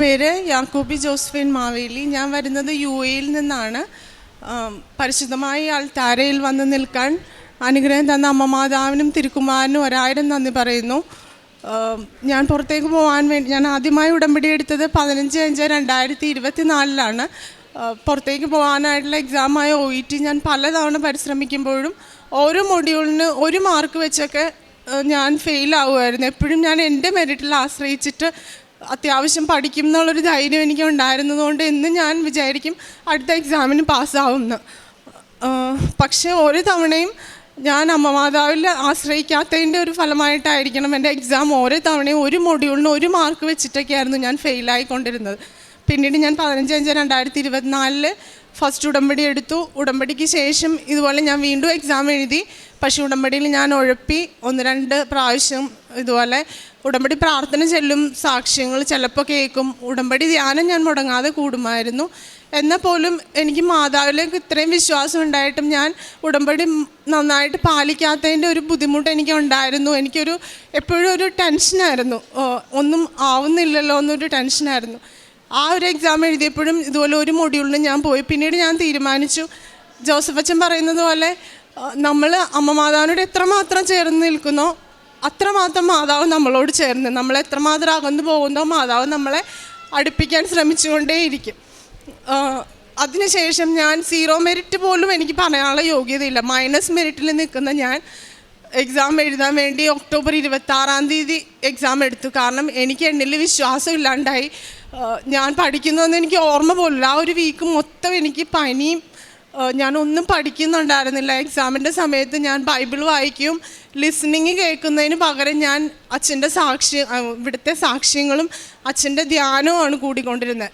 പേര് യാക്കോബി ജോസഫിൻ മാവേലി. ഞാൻ വരുന്നത് യു എയിൽ നിന്നാണ്. പരിശുദ്ധമായി ആൾ താരയിൽ വന്ന് നിൽക്കാൻ അനുഗ്രഹം തന്ന അമ്മമാതാവിനും തിരുക്കുമാരനും ഒരായിരം നന്ദി പറയുന്നു. ഞാൻ പുറത്തേക്ക് പോകാൻ വേണ്ടി ഞാൻ ആദ്യമായി ഉടമ്പടി എടുത്തത് പതിനഞ്ച് അഞ്ച് രണ്ടായിരത്തി ഇരുപത്തി നാലിലാണ് പുറത്തേക്ക് പോകാനായിട്ടുള്ള എക്സാമായ ഒ ഇ ടി ഞാൻ പലതവണ പരിശ്രമിക്കുമ്പോഴും ഓരോ മൊഡ്യൂളിന് ഒരു മാർക്ക് വെച്ചൊക്കെ ഞാൻ ഫെയിൽ ആവുമായിരുന്നു. എപ്പോഴും ഞാൻ എന്റെ മെറിറ്റിൽ ആശ്രയിച്ചിട്ട് അത്യാവശ്യം പഠിക്കും എന്നുള്ളൊരു ധൈര്യം എനിക്ക് ഉണ്ടായിരുന്നതുകൊണ്ട് എന്നും ഞാൻ വിചാരിക്കും അടുത്ത എക്സാമിന് പാസ്സാവുമെന്ന് പക്ഷേ ഓരോ തവണയും ഞാൻ അമ്മമാതാവിൽ ആശ്രയിക്കാത്തതിന്റെ ഒരു ഫലമായിട്ടായിരിക്കണം എന്റെ എക്സാം ഓരോ തവണയും ഒരു മൊഡ്യൂളിന് ഒരു മാർക്ക് വെച്ചിട്ടൊക്കെയായിരുന്നു ഞാൻ ഫെയിലായിക്കൊണ്ടിരുന്നത് പിന്നീട് ഞാൻ പതിനഞ്ച് അഞ്ച് രണ്ടായിരത്തി ഇരുപത്തിനാലിൽ ഫസ്റ്റ് ഉടമ്പടി എടുത്തു. ഉടമ്പടിക്ക് ശേഷം ഇതുപോലെ ഞാൻ വീണ്ടും എക്സാം എഴുതി. പക്ഷേ ഉടമ്പടിയിൽ ഞാൻ ഉഴപ്പി ഒന്ന് രണ്ട് പ്രാവശ്യം ഇതുപോലെ ഉടമ്പടി പ്രാർത്ഥന ചെല്ലും സാക്ഷ്യങ്ങൾ ചിലപ്പോൾ കേൾക്കും. ഉടമ്പടി ധ്യാനം ഞാൻ മുടങ്ങാതെ കൂടുമായിരുന്നു. എന്നാൽ പോലും എനിക്ക് മാതാവിലേക്ക് ഇത്രയും വിശ്വാസം ഉണ്ടായിട്ടും ഞാൻ ഉടമ്പടി നന്നായിട്ട് പാലിക്കാത്തതിന്റെ ഒരു ബുദ്ധിമുട്ട് എനിക്ക് ഉണ്ടായിരുന്നു. എനിക്കൊരു എപ്പോഴും ഒരു ടെൻഷനായിരുന്നു ഒന്നും ആവുന്നില്ലല്ലോ എന്നൊരു ടെൻഷനായിരുന്നു ആ ഒരു എക്സാം എഴുതിയപ്പോഴും ഇതുപോലെ ഒരു മൊഡ്യൂളിന് ഞാൻ പോയി. പിന്നീട് ഞാൻ തീരുമാനിച്ചു. ജോസഫ് പറയുന്നത് പോലെ നമ്മൾ അമ്മ മാതാവിനോട് എത്രമാത്രം ചേർന്ന് നിൽക്കുന്നോ അത്രമാത്രം മാതാവ് നമ്മളോട് ചേർന്ന് നമ്മൾ എത്രമാത്രം അകന്നു പോകുന്നോ മാതാവ് നമ്മളെ അടുപ്പിക്കാൻ ശ്രമിച്ചുകൊണ്ടേയിരിക്കും അതിനുശേഷം ഞാൻ സീറോ മെറിറ്റ് പോലും എനിക്ക് പറയാനുള്ള യോഗ്യതയില്ല. മൈനസ് മെറിറ്റിൽ നിൽക്കുന്ന ഞാൻ എക്സാം എഴുതാൻ വേണ്ടി ഒക്ടോബർ ഇരുപത്തി ആറാം തീയതി എക്സാം എടുത്തു. കാരണം എനിക്ക് എന്നിൽ വിശ്വാസം ഇല്ലാണ്ടായി. ഞാൻ പഠിക്കുന്നതെന്ന് എനിക്ക് ഓർമ്മ പോലില്ല ആ ഒരു വീക്ക് മൊത്തം എനിക്ക് പനിയും ഞാനൊന്നും പഠിക്കുന്നുണ്ടായിരുന്നില്ല. എക്സാമിന്റെ സമയത്ത് ഞാൻ ബൈബിൾ വായിക്കും. ലിസണിങ് കേൾക്കുന്നതിന് പകരം ഞാൻ അച്ഛന്റെ സാക്ഷി ഇവിടുത്തെ സാക്ഷ്യങ്ങളും അച്ഛന്റെ ധ്യാനവുമാണ് കൂടിക്കൊണ്ടിരുന്നത്.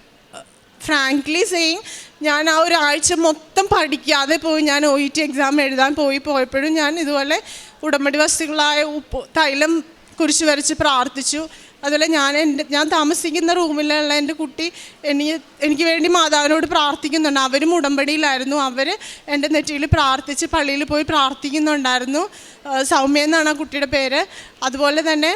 ഫ്രാങ്ക്ലി സെയിങ് ഞാൻ ആ ഒരാഴ്ച മൊത്തം പഠിക്കാതെ പോയി ഞാൻ ഒ ഇ ടി എക്സാം എഴുതാൻ പോയി പോയപ്പോഴും ഞാൻ ഇതുപോലെ ഉടമ്പടി വസ്തുക്കളായ ഉപ്പ് തൈലം കുരിശ് വരച്ച് പ്രാർത്ഥിച്ചു. അതുപോലെ ഞാൻ എന്റെ ഞാൻ താമസിക്കുന്ന റൂമിലുള്ള എന്റെ കുട്ടി എനിക്ക് എനിക്ക് വേണ്ടി മാതാവിനോട് പ്രാർത്ഥിക്കുന്നുണ്ട്. അവരും ഉടമ്പടിയിലായിരുന്നു. അവർ എന്റെ നെറ്റിയിൽ പ്രാർത്ഥിച്ച് പള്ളിയിൽ പോയി പ്രാർത്ഥിക്കുന്നുണ്ടായിരുന്നു. സൗമ്യ എന്നാണ് ആ കുട്ടിയുടെ പേര്. അതുപോലെ തന്നെ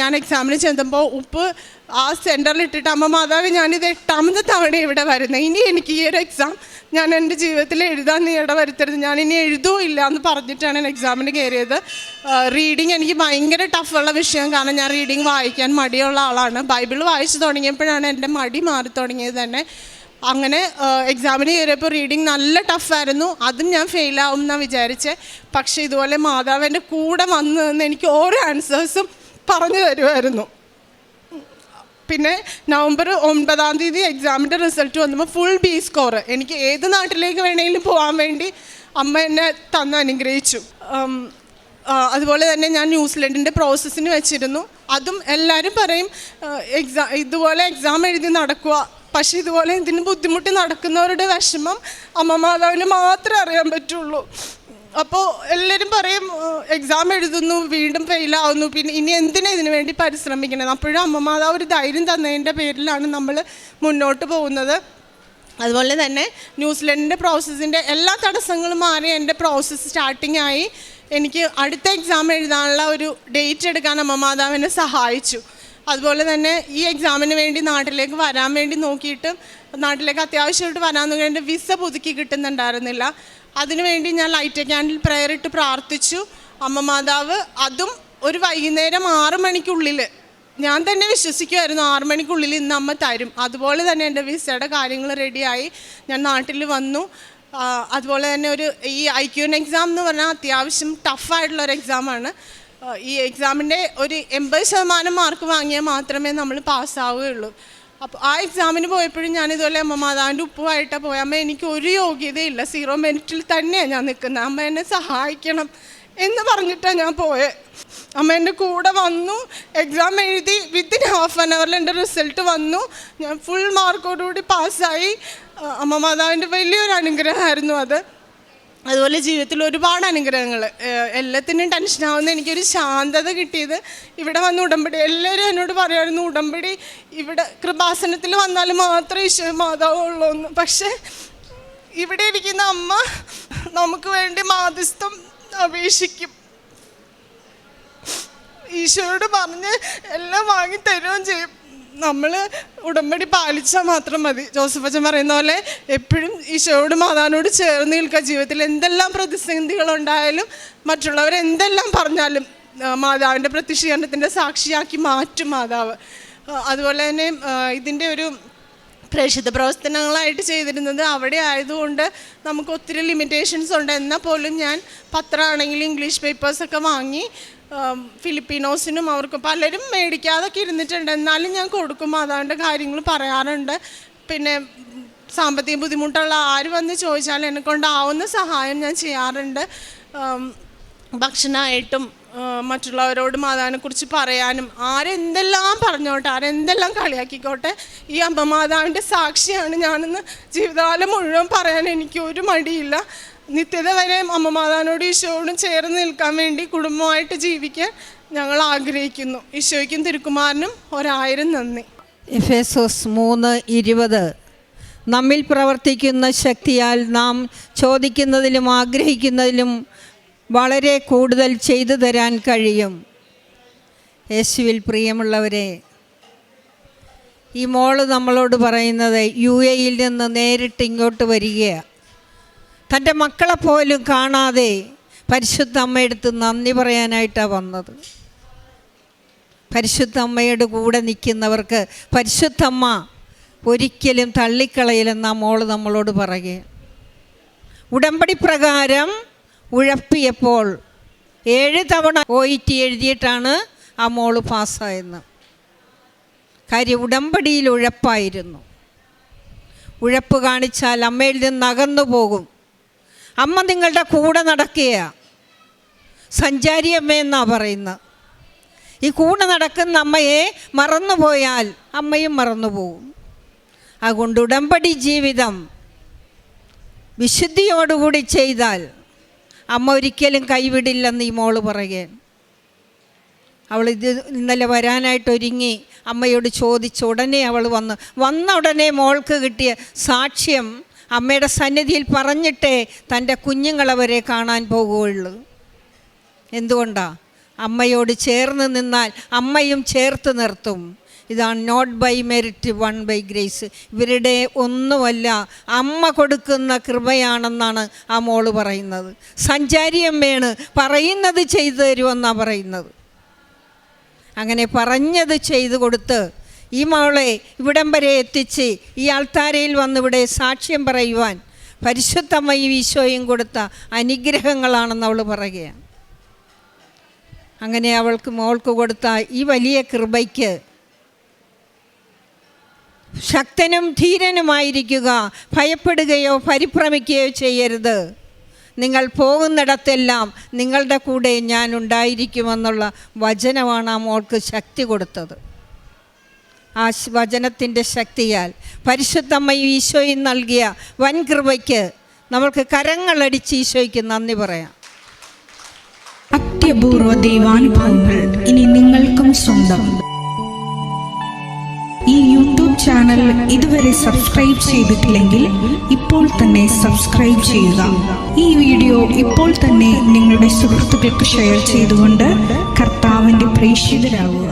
ഞാൻ എക്സാമിന് ചെന്നപ്പോൾ ഉപ്പ് ആ സെന്ററിൽ ഇട്ടിട്ട് അമ്മ മാതാവ് ഞാനിത് എട്ടാമത്തെ തവണ ഇവിടെ വരുന്നത് ഇനി എനിക്ക് ഈ ഒരു എക്സാം ഞാൻ എന്റെ ജീവിതത്തിൽ എഴുതാൻ നീ ഇട വരുത്തരുത്. ഞാൻ ഇനി എഴുതുമോ ഇല്ല എന്ന് പറഞ്ഞിട്ടാണ് ഞാൻ എക്സാമിന് കയറിയത്. റീഡിങ് എനിക്ക് ഭയങ്കര ടഫുള്ള വിഷയം. കാരണം ഞാൻ റീഡിങ് വായിക്കാൻ മടിയുള്ള ആളാണ്. ബൈബിൾ വായിച്ചു തുടങ്ങിയപ്പോഴാണ് എന്റെ മടി മാറി തുടങ്ങിയത് തന്നെ. അങ്ങനെ എക്സാമിന് കയറിയപ്പോൾ റീഡിങ് നല്ല ടഫായിരുന്നു അതും ഞാൻ ഫെയിലാവും എന്നാണ് വിചാരിച്ചത് പക്ഷേ ഇതുപോലെ മാതാവിന്റെ കൂടെ വന്നതെന്ന് എനിക്ക് ഓരോ ആൻസേഴ്സും പറഞ്ഞു തരുമായിരുന്നു. പിന്നെ നവംബർ ഒൻപതാം തീയതി എക്സാമിന്റെ റിസൾട്ട് വന്നപ്പോൾ ഫുൾ ബി സ്കോർ എനിക്ക് ഏത് നാട്ടിലേക്ക് വേണമെങ്കിലും പോകാൻ വേണ്ടി അമ്മ എന്നെ തന്ന് അനുഗ്രഹിച്ചു. അതുപോലെ തന്നെ ഞാൻ ന്യൂസിലൻഡിന്റെ പ്രോസസ്സിന് വെച്ചിരുന്നു. അതും എല്ലാവരും പറയും എക്സാം ഇതുപോലെ എക്സാം എഴുതി നടക്കുക. പക്ഷേ ഇതുപോലെ ഇതിന് ബുദ്ധിമുട്ടി നടക്കുന്നവരുടെ വിഷമം അമ്മമാതാവിന് മാത്രമേ അറിയാൻ പറ്റുള്ളൂ. അപ്പോൾ എല്ലാവരും പറയും എക്സാം എഴുതുന്നു വീണ്ടും ഫെയിലാവുന്നു പിന്നെ ഇനി എന്തിനാ ഇതിനു വേണ്ടി പരിശ്രമിക്കണത് അപ്പോഴും അമ്മമാതാവ് ഒരു ധൈര്യം തന്നതിന്റെ പേരിലാണ് നമ്മൾ മുന്നോട്ട് പോകുന്നത്. അതുപോലെ തന്നെ ന്യൂസിലൻഡിന്റെ പ്രോസസ്സിന്റെ എല്ലാ തടസ്സങ്ങളും മാറി എന്റെ പ്രോസസ്സ് സ്റ്റാർട്ടിംഗ് ആയി. എനിക്ക് അടുത്ത എക്സാം എഴുതാനുള്ള ഒരു ഡേറ്റ് എടുക്കാൻ അമ്മ മാതാവിനെ സഹായിച്ചു. അതുപോലെ തന്നെ ഈ എക്സാമിന് വേണ്ടി നാട്ടിലേക്ക് വരാൻ വേണ്ടി നോക്കിയിട്ട് നാട്ടിലേക്ക് അത്യാവശ്യമായിട്ട് വരാൻ എന്റെ വിസ പുതുക്കി കിട്ടുന്നുണ്ടായിരുന്നില്ല. അതിനുവേണ്ടി ഞാൻ ലൈറ്റ് ക്യാൻഡിൽ പ്രെയർ ഇട്ട് പ്രാർത്ഥിച്ചു. അമ്മ മാതാവ് അതും ഒരു വൈകുന്നേരം ആറ് മണിക്കുള്ളിൽ ഞാൻ തന്നെ വിശ്വസിക്കുമായിരുന്നു ആറ് മണിക്കുള്ളിൽ ഇന്ന് അമ്മ തരും. അതുപോലെ തന്നെ എന്റെ വിസയുടെ കാര്യങ്ങൾ റെഡിയായി ഞാൻ നാട്ടിൽ വന്നു. അതുപോലെ തന്നെ ഒരു ഈ ഐ ക്യൂൻ എക്സാം എന്ന് പറഞ്ഞാൽ അത്യാവശ്യം ടഫായിട്ടുള്ള ഒരു എക്സാമാണ് ഈ എക്സാമിന്റെ ഒരു എൺപത് ശതമാനം മാർക്ക് വാങ്ങിയാൽ മാത്രമേ നമ്മൾ പാസ്സാവുകയുള്ളൂ അപ്പോൾ ആ എക്സാമിന് പോയപ്പോഴും ഞാൻ ഇതുപോലെ അമ്മ മാതാവിന്റെ ഉപ്പുമായിട്ടാണ് പോയത് അമ്മ എനിക്ക് ഒരു യോഗ്യതയില്ല. സീറോ മിനിറ്റിൽ തന്നെയാണ് ഞാൻ നിൽക്കുന്നത് അമ്മ എന്നെ സഹായിക്കണം എന്ന് പറഞ്ഞിട്ടാണ് ഞാൻ പോയത് അമ്മ എന്റെ കൂടെ വന്നു. എക്സാം എഴുതി വിത്തിൻ ഹാഫ് ആൻ അവറിൽ എന്റെ റിസൾട്ട് വന്നു. ഞാൻ ഫുൾ മാർക്കോടുകൂടി പാസ്സായി അമ്മ മാതാവിന്റെ വലിയൊരു അനുഗ്രഹമായിരുന്നു അത്. അതുപോലെ ജീവിതത്തിൽ ഒരുപാട് അനുഗ്രഹങ്ങൾ. എല്ലാത്തിനും ടെൻഷനാവുന്ന എനിക്കൊരു ശാന്തത കിട്ടിയത് ഇവിടെ വന്ന് ഉടമ്പടി. എല്ലാവരും എന്നോട് പറയുമായിരുന്നു ഉടമ്പടി ഇവിടെ കൃപാസനത്തിൽ വന്നാൽ മാത്രമേ ഈശോ മാതാവ് ഉള്ളൂ എന്ന് പക്ഷേ ഇവിടെ ഇരിക്കുന്ന അമ്മ നമുക്ക് വേണ്ടി മാധ്യസ്ഥം അപേക്ഷിക്കും. ഈശോയോട് പറഞ്ഞ് എല്ലാം വാങ്ങി തരുകയും ചെയ്യും. നമ്മൾ ഉടമ്പടി പാലിച്ചാൽ മാത്രം മതി. ജോസഫ് അച്ഛൻ പറയുന്ന പോലെ എപ്പോഴും ഈശോയോട് മാതാവിനോട് ചേർന്ന് നിൽക്കുക. ജീവിതത്തിൽ എന്തെല്ലാം പ്രതിസന്ധികളുണ്ടായാലും മറ്റുള്ളവർ എന്തെല്ലാം പറഞ്ഞാലും മാതാവിന്റെ പ്രത്യക്ഷീകരണത്തിന്റെ സാക്ഷിയാക്കി മാറ്റും മാതാവ്. അതുപോലെ തന്നെ ഇതിന്റെ ഒരു പ്രേക്ഷിത പ്രവർത്തനങ്ങളായിട്ട് ചെയ്തിരുന്നത് അവിടെ ആയതുകൊണ്ട് നമുക്ക് ഒത്തിരി ലിമിറ്റേഷൻസ് ഉണ്ട്. എന്നാൽ പോലും ഞാൻ പത്രമാണെങ്കിലും ഇംഗ്ലീഷ് പേപ്പേഴ്സൊക്കെ വാങ്ങി ഫിലിപ്പീനോസിനും അവർക്ക് പലരും മേടിക്കാതൊക്കെ ഇരുന്നിട്ടുണ്ട്. എന്നാലും ഞാൻ കൊടുക്കും അതാണ്ട് കാര്യങ്ങൾ പറയാറുണ്ട്. പിന്നെ സാമ്പത്തിക ബുദ്ധിമുട്ടുള്ള ആര് വന്ന് ചോദിച്ചാൽ എന്നെ കൊണ്ടാവുന്ന സഹായം ഞാൻ ചെയ്യാറുണ്ട്. ഭക്ഷണമായിട്ടും മറ്റുള്ളവരോടും മാതാവിനെക്കുറിച്ച് പറയാനും ആരെന്തെല്ലാം പറഞ്ഞോട്ടെ ആരെന്തെല്ലാം കളിയാക്കിക്കോട്ടെ ഈ അമ്മ മാതാവിന്റെ സാക്ഷിയാണ് ഞാനെന്ന് ജീവിതകാലം മുഴുവൻ പറയാൻ എനിക്ക് ഒരു മടിയില്ല. നിത്യത വരെ അമ്മമാതാനോട് ഈശോടും ചേർന്ന് നിൽക്കാൻ വേണ്ടി കുടുംബമായിട്ട് ജീവിക്കാൻ ഞങ്ങൾ ആഗ്രഹിക്കുന്നു. ഈശോയ്ക്കും തിരുക്കുമാരനും ഒരായിരം നന്ദി. എഫേസോസ് മൂന്ന് ഇരുപത്. നമ്മിൽ പ്രവർത്തിക്കുന്ന ശക്തിയാൽ നാം ചോദിക്കുന്നതിലും ആഗ്രഹിക്കുന്നതിലും വളരെ കൂടുതൽ ചെയ്തു തരാൻ കഴിയും. യേശുവിൽ പ്രിയമുള്ളവരെ ഈ മോൾ നമ്മളോട് പറയുന്നത് യു എയിൽ നിന്ന് നേരിട്ട് ഇങ്ങോട്ട് വരികയാണ്. തന്റെ മക്കളെ പോലും കാണാതെ പരിശുദ്ധ അമ്മയെടുത്ത് നന്ദി പറയാനായിട്ടാണ് വന്നത്. പരിശുദ്ധ അമ്മയുടെ കൂടെ നിൽക്കുന്നവർക്ക് പരിശുദ്ധമ്മ ഒരിക്കലും തള്ളിക്കളയിലെന്ന മോൾ നമ്മളോട് പറയുക. ഉടമ്പടി പ്രകാരം ഉഴപ്പിയപ്പോൾ ഏഴ് തവണ ഒ ടി എഴുതിയിട്ടാണ് ആ മോൾ പാസ്സായെന്ന്. കാര്യം ഉടമ്പടിയിൽ ഉഴപ്പായിരുന്നു. ഉഴപ്പ് കാണിച്ചാൽ അമ്മയിൽ നിന്ന് അകന്നു പോകും. അമ്മ നിങ്ങളുടെ കൂടെ നടക്കുക സഞ്ചാരി അമ്മയെന്നാണ് പറയുന്നത് ഈ കൂടെ നടക്കുന്ന അമ്മയെ മറന്നുപോയാൽ അമ്മയും മറന്നുപോകും. അതുകൊണ്ട് ഉടമ്പടി ജീവിതം വിശുദ്ധിയോടുകൂടി ചെയ്താൽ അമ്മ ഒരിക്കലും കൈവിടില്ലെന്ന് ഈ മോൾ പറയുകയാണ്. അവൾ ഇത് ഇന്നലെ വരാനായിട്ട് ഒരുങ്ങി അമ്മയോട് ചോദിച്ച ഉടനെ അവൾ വന്ന് വന്ന ഉടനെ മോൾക്ക് കിട്ടിയ സാക്ഷ്യം അമ്മയുടെ സന്നിധിയിൽ പറഞ്ഞിട്ടേ തന്റെ കുഞ്ഞുങ്ങളവരെ കാണാൻ പോകുകയുള്ളൂ. എന്തുകൊണ്ടാ? അമ്മയോട് ചേർന്ന് നിന്നാൽ അമ്മയും ചേർത്ത് നിർത്തും. ഇതാണ് not by merit won by grace ഇവരുടെ ഒന്നുമല്ല അമ്മ കൊടുക്കുന്ന കൃപയാണെന്നാണ് ആ മോൾ പറയുന്നത്. സഞ്ചാരി അമ്മയാണ് പറയുന്നത് ചെയ്തു തരുമെന്നാണ് പറയുന്നത്. അങ്ങനെ പറഞ്ഞത് ചെയ്തു കൊടുത്ത് ഈ മോളെ ഇവിടം വരെ എത്തിച്ച് ഈ ആൾത്താരയിൽ വന്നിവിടെ സാക്ഷ്യം പറയുവാൻ പരിശുദ്ധമ്മയും ഈശോയും കൊടുത്ത അനുഗ്രഹങ്ങളാണെന്ന് അവൾ പറയുകയാണ്. അങ്ങനെ അവൾക്ക് മോൾക്ക് കൊടുത്ത ഈ വലിയ കൃപയ്ക്ക് ശക്തനും ധീരനുമായിരിക്കുക ഭയപ്പെടുകയോ പരിഭ്രമിക്കുകയോ ചെയ്യരുത്. നിങ്ങൾ പോകുന്നിടത്തെല്ലാം നിങ്ങളുടെ കൂടെ ഞാൻ ഉണ്ടായിരിക്കുമെന്നുള്ള വചനമാണ് ആ മോൾക്ക് ശക്തി കൊടുത്തത്. ആ വചനത്തിന്റെ ശക്തിയാൽ പരിശുദ്ധമ്മയും ഈശോയും നൽകിയ വൻകൃപയ്ക്ക് നമ്മൾക്ക് കരങ്ങളടിച്ച് ഈശോയ്ക്ക് നന്ദി പറയാം. അത്യപൂർവ ദൈവാനുഭവങ്ങൾ ഇനി നിങ്ങൾക്കും സ്വന്തം. ഈ യൂട്യൂബ് ചാനൽ ഇതുവരെ സബ്സ്ക്രൈബ് ചെയ്തിട്ടില്ലെങ്കിൽ ഇപ്പോൾ തന്നെ സബ്സ്ക്രൈബ് ചെയ്യുക. ഈ വീഡിയോ ഇപ്പോൾ തന്നെ നിങ്ങളുടെ സുഹൃത്തുക്കൾക്ക് ഷെയർ ചെയ്തുകൊണ്ട് കർത്താവിന്റെ പ്രേക്ഷിതരാകുക